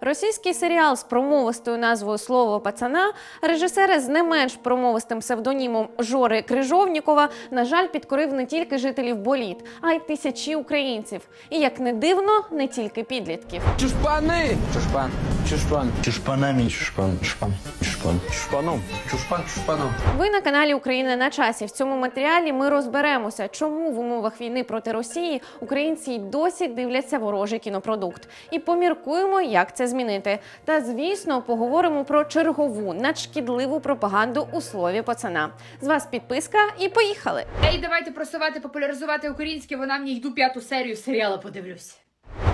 Російський серіал з промовистою назвою Слово пацана режисера з не менш промовистим псевдонімом Жори Крижовнікова, на жаль, підкорив не тільки жителів боліт, а й тисячі українців. І як не дивно, не тільки підлітків. Чушпани! Чушпан. Чушпан. Чушпанами чушпан. Чушпан. Чушпан. Чушпаном. Чушпан, чушпаном. Ви на каналі Україна на часі. В цьому матеріалі ми розберемося, чому в умовах війни проти Росії українці й досі дивляться ворожий кінопродукт, і поміркуємо, як це змінити. Та звісно, поговоримо про чергову надшкідливу пропаганду у слові пацана. З вас підписка і поїхали. Ей, давайте просувати, популяризувати українське, вона мені йду п'яту серію серіалу подивлюсь.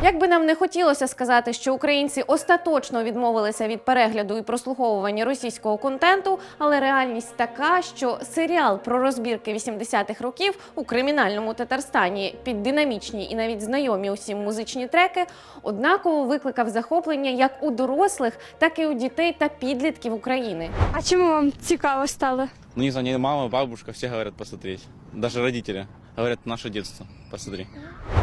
Як би нам не хотілося сказати, що українці остаточно відмовилися від перегляду і прослуховування російського контенту, але реальність така, що серіал про розбірки 80-х років у кримінальному Татарстані під динамічні і навіть знайомі усім музичні треки однаково викликав захоплення як у дорослих, так і у дітей та підлітків України. А чому вам цікаво стало? Ну, не знаю, мама, бабушка, все говорят посмотреть. Даже родители говорят, наше детство, посмотри.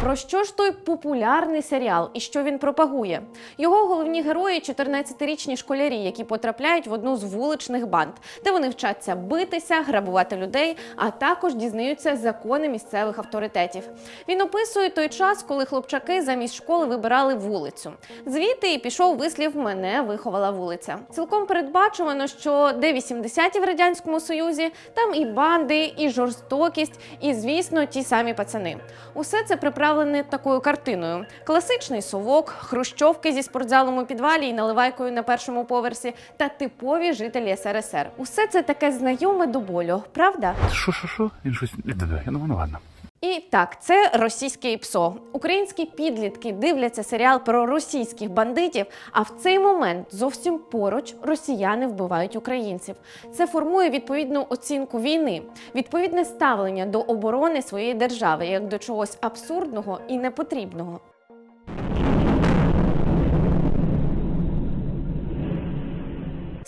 Про що ж той популярний серіал і що він пропагує? Його головні герої 14-річні школярі, які потрапляють в одну з вуличних банд, де вони вчаться битися, грабувати людей, а також дізнаються закони місцевих авторитетів. Він описує той час, коли хлопчаки замість школи вибирали вулицю. Звідти і пішов вислів Мене виховала вулиця. Цілком передбачувано, що де 80-ті в радянському союзі, там і банди, і жорстокість, і звісно, ті самі пацани. Усе це приправлене такою картиною: класичний совок, хрущовки зі спортзалом у підвалі і наливайкою на першому поверсі, та типові жителі СРСР. Усе це таке знайоме до болю, правда? Що, що, що? Він щось. Да-да, ну ладно. І так, це російське ПСО. Українські підлітки дивляться серіал про російських бандитів. А в цей момент зовсім поруч росіяни вбивають українців. Це формує відповідну оцінку війни, відповідне ставлення до оборони своєї держави як до чогось абсурдного і непотрібного.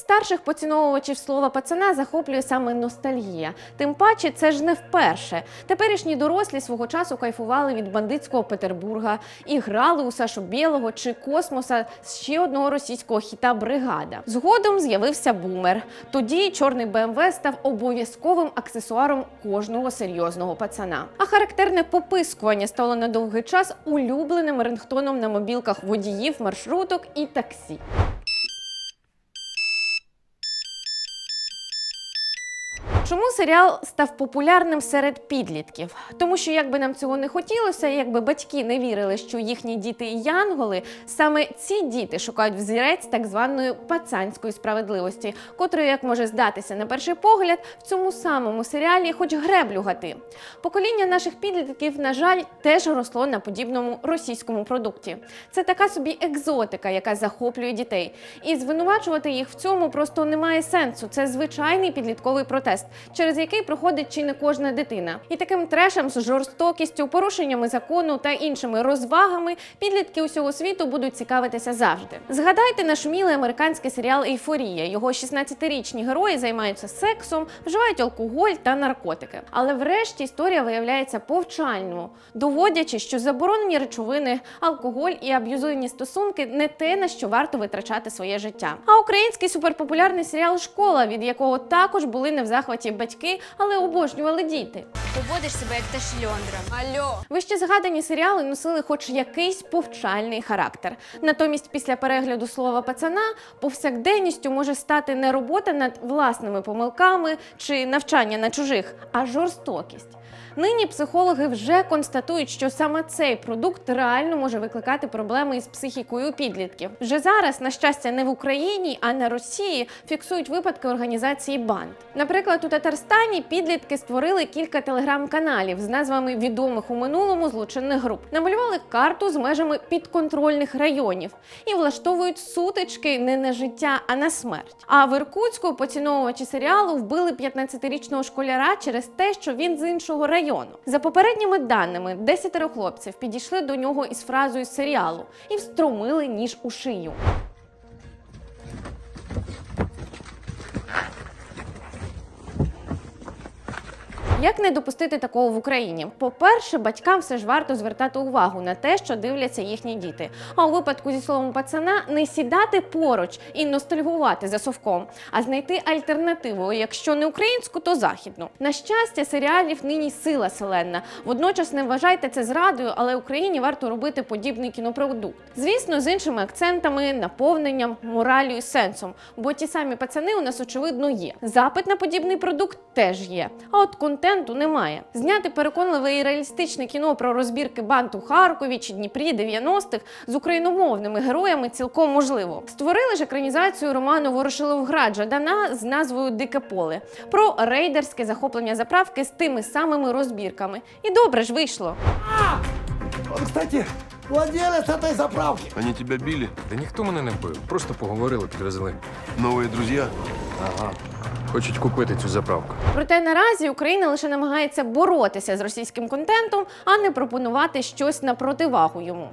Старших поціновувачів слова пацана захоплює саме ностальгія. Тим паче, це ж не вперше. Теперішні дорослі свого часу кайфували від бандитського Петербурга і грали у Сашу Білого чи космоса з ще одного російського хіта Бригада. Згодом з'явився бумер. Тоді чорний БМВ став обов'язковим аксесуаром кожного серйозного пацана. А характерне попискування стало на довгий час улюбленим рингтоном на мобілках водіїв, маршруток і таксі. Чому серіал став популярним серед підлітків? Тому що, якби нам цього не хотілося, якби батьки не вірили, що їхні діти янголи, саме ці діти шукають взірець так званої пацанської справедливості, котрої, як може здатися на перший погляд, в цьому самому серіалі хоч греблю гати. Покоління наших підлітків, на жаль, теж росло на подібному російському продукті. Це така собі екзотика, яка захоплює дітей. І звинувачувати їх в цьому просто немає сенсу. Це звичайний підлітковий протест, через який проходить чи не кожна дитина. І таким трешем з жорстокістю, порушеннями закону та іншими розвагами підлітки усього світу будуть цікавитися завжди. Згадайте нашумілий американський серіал Ейфорія. Його 16-річні герої займаються сексом, вживають алкоголь та наркотики. Але врешті історія виявляється повчальною, доводячи, що заборонені речовини, алкоголь і аб'юзивні стосунки не те, на що варто витрачати своє життя. А український суперпопулярний серіал Школа, від якого також були не в захваті батьки, але обожнювали діти. Поводиш себе як та шльондра. Альо. Вище згадані серіали носили хоч якийсь повчальний характер. Натомість, після перегляду слова пацана, повсякденністю може стати не робота над власними помилками чи навчання на чужих, а жорстокість. Нині психологи вже констатують, що саме цей продукт реально може викликати проблеми із психікою підлітків. Вже зараз, на щастя, не в Україні, а на Росії фіксують випадки організації банд. Наприклад, у Татарстані підлітки створили кілька телеграм-каналів з назвами відомих у минулому злочинних груп, намалювали карту з межами підконтрольних районів і влаштовують сутички не на життя, а на смерть. А в Іркутську поціновувачі серіалу вбили 15-річного школяра через те, що він з іншого району. За попередніми даними, десятеро хлопців підійшли до нього із фразою серіалу і встромили ніж у шию. Як не допустити такого в Україні? По-перше, батькам все ж варто звертати увагу на те, що дивляться їхні діти. А у випадку зі словом пацана не сідати поруч і ностальгувати за совком, а знайти альтернативу, якщо не українську, то західну. На щастя, серіалів нині сила селенна. Водночас не вважайте це зрадою, але Україні варто робити подібний кінопродукт. Звісно, з іншими акцентами, наповненням, моралю і сенсом. Бо ті самі пацани у нас очевидно є. Запит на подібний продукт теж є. А от контенту немає. Зняти переконливе і реалістичне кіно про розбірки банд у Харкові чи Дніпрі 90-х з україномовними героями цілком можливо. Створили ж екранізацію роману Ворошиловград Жадана з назвою Дике поле про рейдерське захоплення заправки з тими самими розбірками. І добре ж вийшло. Он, кстати, владелец этой заправки. Они тебя били? Та ніхто мене не бив, просто поговорили, підвезли. Новые друзья? Ага. Хочуть купити цю заправку. Проте наразі Україна лише намагається боротися з російським контентом, а не пропонувати щось на противагу йому.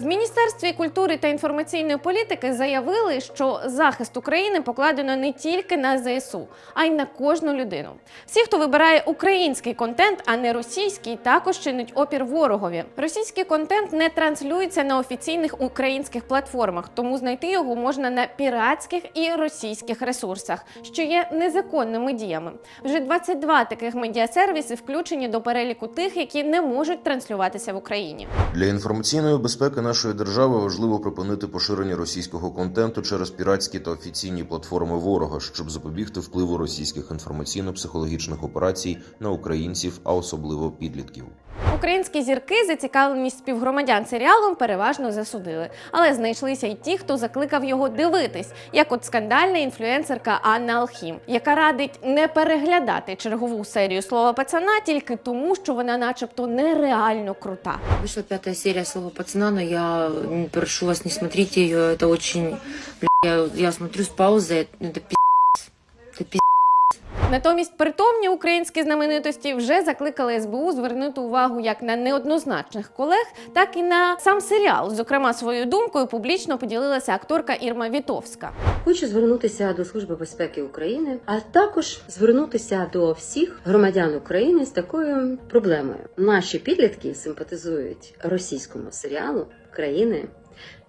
В Міністерстві культури та інформаційної політики заявили, що захист України покладено не тільки на ЗСУ, а й на кожну людину. Всі, хто вибирає український контент, а не російський, також чинить опір ворогові. Російський контент не транслюється на офіційних українських платформах, тому знайти його можна на піратських і російських ресурсах, що є незаконними діями. Вже 22 таких медіасервіси включені до переліку тих, які не можуть транслюватися в Україні. Для інформаційної безпеки нашої держави важливо припинити поширення російського контенту через піратські та офіційні платформи ворога, щоб запобігти впливу російських інформаційно-психологічних операцій на українців, а особливо підлітків. Українські зірки зацікавленість співгромадян серіалом переважно засудили, але знайшлися й ті, хто закликав його дивитись, як от скандальна інфлюенсерка Анна Алхім, яка радить не переглядати чергову серію слова пацана тільки тому, що вона, начебто, нереально крута. Вышла пятая серия «Слова пацана», но я м, прошу вас, не смотрите ее, это очень... бля, я, я смотрю с паузы, это пи***ц. Натомість притомні українські знаменитості вже закликали СБУ звернути увагу як на неоднозначних колег, так і на сам серіал. Зокрема, своєю думкою публічно поділилася акторка Ірма Вітовська. Хочу звернутися до Служби безпеки України, а також звернутися до всіх громадян України з такою проблемою. Наші підлітки симпатизують російському серіалу країни,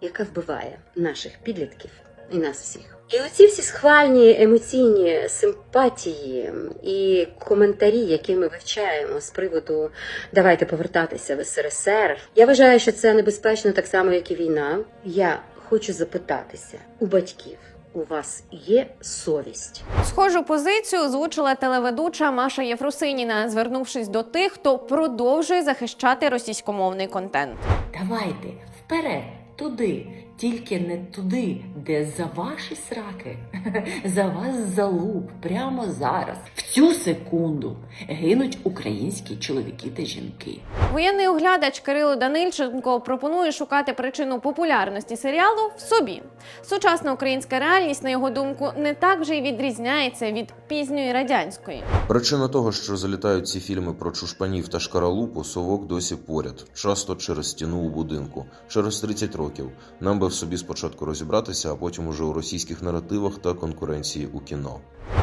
яка вбиває наших підлітків і нас всіх. І оці всі схвальні емоційні симпатії і коментарі, які ми вивчаємо з приводу давайте повертатися в СРСР. Я вважаю, що це небезпечно так само, як і війна. Я хочу запитатися у батьків. У вас є совість? Схожу позицію озвучила телеведуча Маша Єфросиніна, звернувшись до тих, хто продовжує захищати російськомовний контент. Давайте вперед, туди, тільки не туди, де за ваші сраки, за вас залуп прямо зараз, в цю секунду гинуть українські чоловіки та жінки. Воєнний оглядач Кирило Данильченко пропонує шукати причину популярності серіалу в собі. Сучасна українська реальність, на його думку, не так вже й відрізняється від пізньої радянської. Причина того, що залітають ці фільми про чушпанів та шкаралупу, совок досі поряд, часто через стіну у будинку. Через 30 років нам би в собі спочатку розібратися, а потім уже у російських наративах та конкуренції у кіно.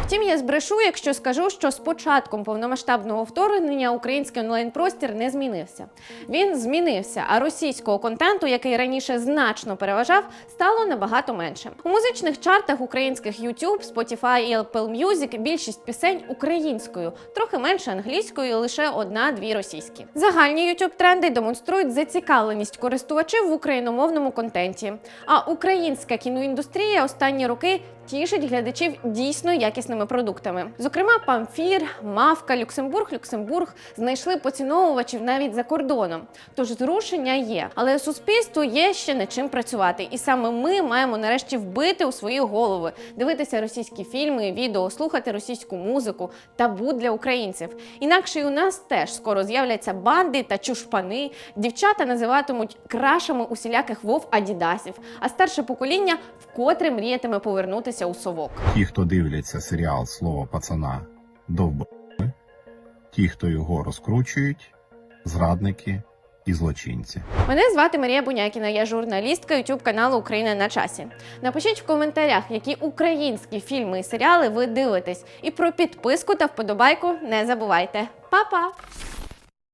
Втім, я збрешу, якщо скажу, що з початком повномасштабного вторгнення український онлайн-простір не змінився. Він змінився, а російського контенту, який раніше значно переважав, стало набагато менше. У музичних чартах українських YouTube, Spotify і Apple Music більшість пісень українською, трохи менше англійською, лише одна-дві російські. Загальні YouTube тренди демонструють зацікавленість користувачів в україномовному контенті. А українська кіноіндустрія останні роки тішить глядачів дійсно якісними продуктами. Зокрема, Памфір, Мавка, Люксембург, Люксембург знайшли поціновувачів навіть за кордоном. Тож зрушення є, але суспільству є ще над чим працювати, і саме ми маємо нарешті вбити у свої голови, дивитися російські фільми, відео, слухати російську музику табу для українців. Інакше і у нас теж скоро з'являться банди та чушпани. Дівчата називатимуть крашами усіляких вов адідасів, а старше покоління вкотре мріятиме повернутися у совок. Ті, хто дивляться серіал Слово пацана довбали, ті, хто його розкручують, зрадники і злочинці. Мене звати Марія Бунякіна, я журналістка YouTube каналу Україна на часі. Напишіть в коментарях, які українські фільми і серіали ви дивитесь. І про підписку та вподобайку не забувайте. Па-па!